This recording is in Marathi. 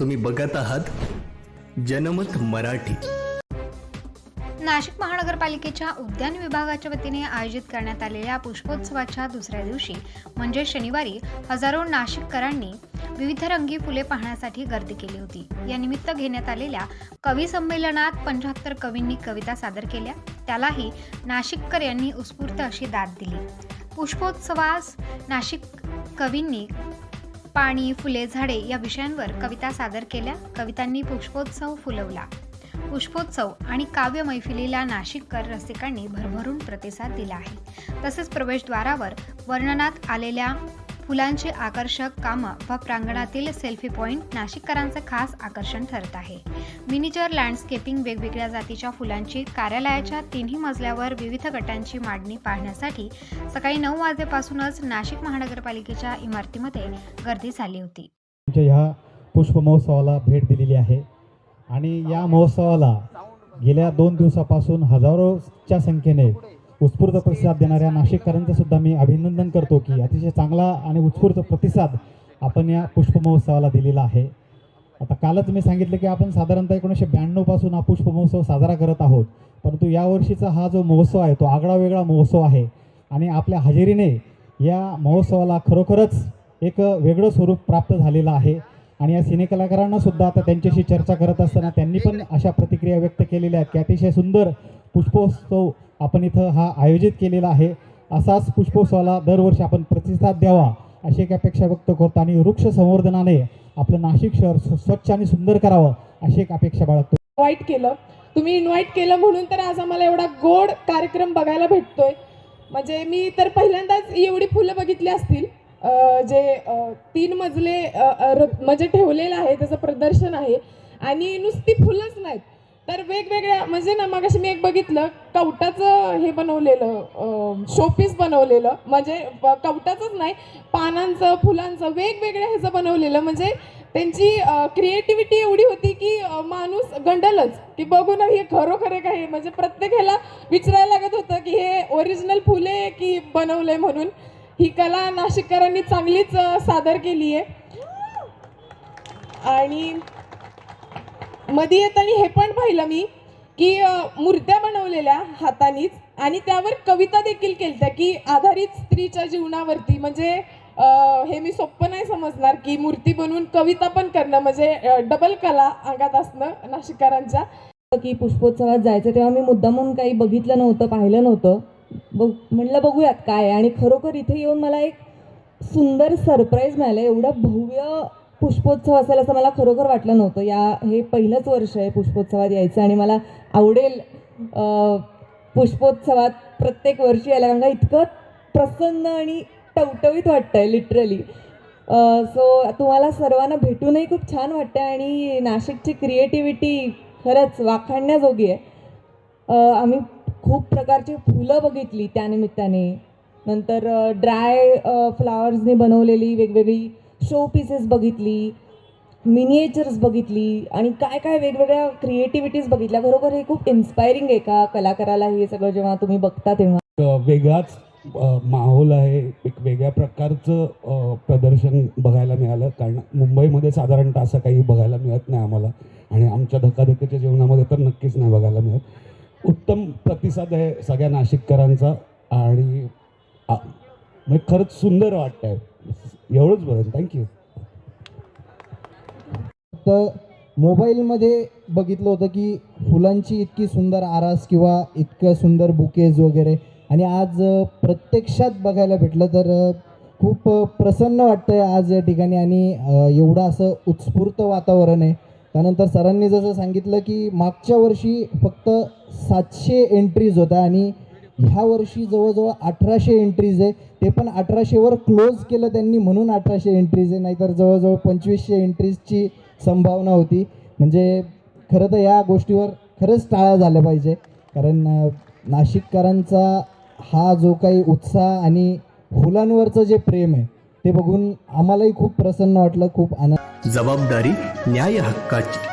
तुम्ही बघत आहात जनमत मराठी. नाशिक महानगरपालिकेच्या उद्यान विभागाच्या वतीने आयोजित करण्यात आलेल्या पुष्पोत्सवाच्या दुसऱ्या दिवशी म्हणजे शनिवारी हजारो नाशिककरांनी विविध रंगी फुले पाहण्यासाठी गर्दी केली होती. या निमित्त घेण्यात आलेल्या कवी संमेलनात पंच्याहत्तर कवींनी कविता सादर केल्या. त्यालाही नाशिककर यांनी उत्स्फूर्त अशी दाद दिली. पुष्पोत्सवास नाशिक कवींनी पाणी फुले झाडे या विषयांवर कविता सादर केल्या. कवितांनी पुष्पोत्सव फुलवला. पुष्पोत्सव आणि काव्य मैफिलीला नाशिककर रसिकांनी भरभरून प्रतिसाद दिला आहे. तसेच प्रवेशद्वारावर वर्णनात आलेल्या फुलांची आकर्षक कामं व प्रांगणातील सेल्फी पॉईंट नाशिककरांचं खास आकर्षण ठरत आहे. मिनिचर लँडस्केपिंग वेगवेगळ्या जातीच्या फुलांची कार्यालयाच्या तिन्ही मजल्यावर विविध गटांची मांडणी पाहण्यासाठी सकाळी नऊ वाजेपासूनच नाशिक महानगरपालिकेच्या इमारतीमध्ये गर्दी झाली होती. ह्या पुष्प महोत्सवाला भेट दिलेली आहे आणि या महोत्सवाला गेल्या दोन दिवसापासून हजारोच्या संख्येने उत्स्फूर्त प्रतिसाद देणाऱ्या नाशिककरांचं सुद्धा मी अभिनंदन करतो की अतिशय चांगला आणि उत्स्फूर्त प्रतिसाद आपण या पुष्पमहोत्सवाला दिलेला आहे. आता कालच मी सांगितलं की आपण साधारणतः एकोणीसशे ब्याण्णवपासून हा पुष्प महोत्सव साजरा करत आहोत. परंतु यावर्षीचा हा जो महोत्सव आहे तो आगळा वेगळा महोत्सव आहे आणि आपल्या हजेरीने या महोत्सवाला खरोखरच एक वेगळं स्वरूप प्राप्त झालेलं आहे आणि या सिनेकलाकारांना सुद्धा आता त्यांच्याशी चर्चा करत असताना त्यांनी पण अशा प्रतिक्रिया व्यक्त केलेल्या आहेत की अतिशय सुंदर पुष्पोत्सव आपण इथं हा आयोजित केलेला आहे. असाच पुष्पोत्सवाला दरवर्षी आपण प्रतिसाद द्यावा अशी एक अपेक्षा व्यक्त करतो. आणि वृक्ष संवर्धनाने आपलं नाशिक शहर स्व- स्वच्छ आणि सुंदर करावं अशी एक अपेक्षा बाळगतो. इन्व्हाइट केलं. तुम्ही इन्व्हाइट केलं म्हणून तर आज आम्हाला एवढा गोड कार्यक्रम बघायला भेटतोय. म्हणजे मी तर पहिल्यांदाच एवढी फुलं बघितली असतील. जे तीन मजले र- म्हणजे ठेवलेलं आहे त्याचं प्रदर्शन आहे. आणि नुसती फुलंच नाहीत. तर वेगवेगळ्या म्हणजे ना मग मी एक बघितलं कवटाचं हे बनवलेलं शोपीस बनवलेलं म्हणजे कवटाचंच नाही पानांचं फुलांचं वेगवेगळ्या ह्याचं बनवलेलं म्हणजे त्यांची क्रिएटिव्हिटी एवढी होती की माणूस गंडलच की बघू ना हे खरोखर आहे. म्हणजे प्रत्येक ह्याला विचारायला लागत होतं की हे ओरिजिनल फुले की बनवले म्हणून. ही कला नाशिककरांनी चांगलीच सादर केली आहे आणि मध्ये येताना हे पण पाहिलं मी की मूर्त्या बनवलेल्या हातानीच आणि त्यावर कविता देखील केल्या की आधारित स्त्रीच्या जीवनावरती. म्हणजे हे मी सोपं नाही समजणार की मूर्ती बनवून कविता पण करणं म्हणजे डबल कला अंगात असणं नाशिकारांच्या की पुष्पोत्सवात जायचं तेव्हा मी मुद्दामून काही बघितलं नव्हतं पाहिलं नव्हतं. बघ म्हणलं बघूयात काय आणि खरोखर इथे येऊन मला एक सुंदर सरप्राईज मिळालं. एवढं भव्य पुष्पोत्सव असेल असं मला खरोखर वाटलं नव्हतं. या हे पहिलंच वर्ष आहे पुष्पोत्सवात यायचं आणि मला आवडेल पुष्पोत्सवात प्रत्येक वर्षी यायला कारण का इतकं प्रसन्न आणि टवटवीत वाटतं आहे लिटरली सो तुम्हाला सर्वांना भेटूनही खूप छान वाटतं आहे आणि नाशिकची क्रिएटिव्हिटी खरंच वाखाणण्याजोगी आहे. आम्ही खूप प्रकारची फुलं बघितली त्यानिमित्ताने नंतर ड्राय फ्लावर्सनी बनवलेली वेगवेगळी शो पीसेस बघितली मिनिएचर्स बघितली आणि काय काय वेगवेगळ्या क्रिएटिव्हिटीज बघितल्या. खरोखर हे खूप इन्स्पायरिंग आहे का कलाकाराला हे सगळं जेव्हा तुम्ही बघता तेव्हा. एक वेगळाच माहोल आहे. एक वेगळ्या प्रकारचं प्रदर्शन बघायला मिळालं. कारण मुंबईमध्ये साधारणतः असं काही बघायला मिळत नाही आम्हाला. आणि आमच्या धकाधकीच्या जीवनामध्ये तर नक्कीच नाही बघायला मिळत. उत्तम प्रतिसाद आहे सगळ्या नाशिककरांचा. आणि म्हणजे खरंच सुंदर वाटतं आहे एवढंच बरं थँक्यू तर मोबाईलमध्ये बघितलं होतं की फुलांची इतकी सुंदर आरास किंवा इतकं सुंदर बुकेज वगैरे. आणि आज प्रत्यक्षात बघायला भेटलं तर खूप प्रसन्न वाटतं आहे आज या ठिकाणी आणि एवढं असं उत्स्फूर्त वातावरण आहे. त्यानंतर सरांनी जसं सांगितलं की मागच्या वर्षी फक्त सातशे एंट्रीज होत्या आणि ह्या वर्षी जवळजवळ अठराशे एंट्रीज आहे. ते पण अठराशेवर क्लोज केलं त्यांनी म्हणून अठराशे एंट्रीज आहे. नाहीतर जवळजवळ पंचवीसशे एंट्रीजची संभावना होती. म्हणजे खरं तर या गोष्टीवर खरंच टाळा झाल्या पाहिजे. कारण नाशिककरांचा हा जो काही उत्साह आणि फुलांवरचं जे प्रेम आहे ते बघून आम्हालाही खूप प्रसन्न वाटलं खूप आनंद. जबाबदारी न्याय हक्काची.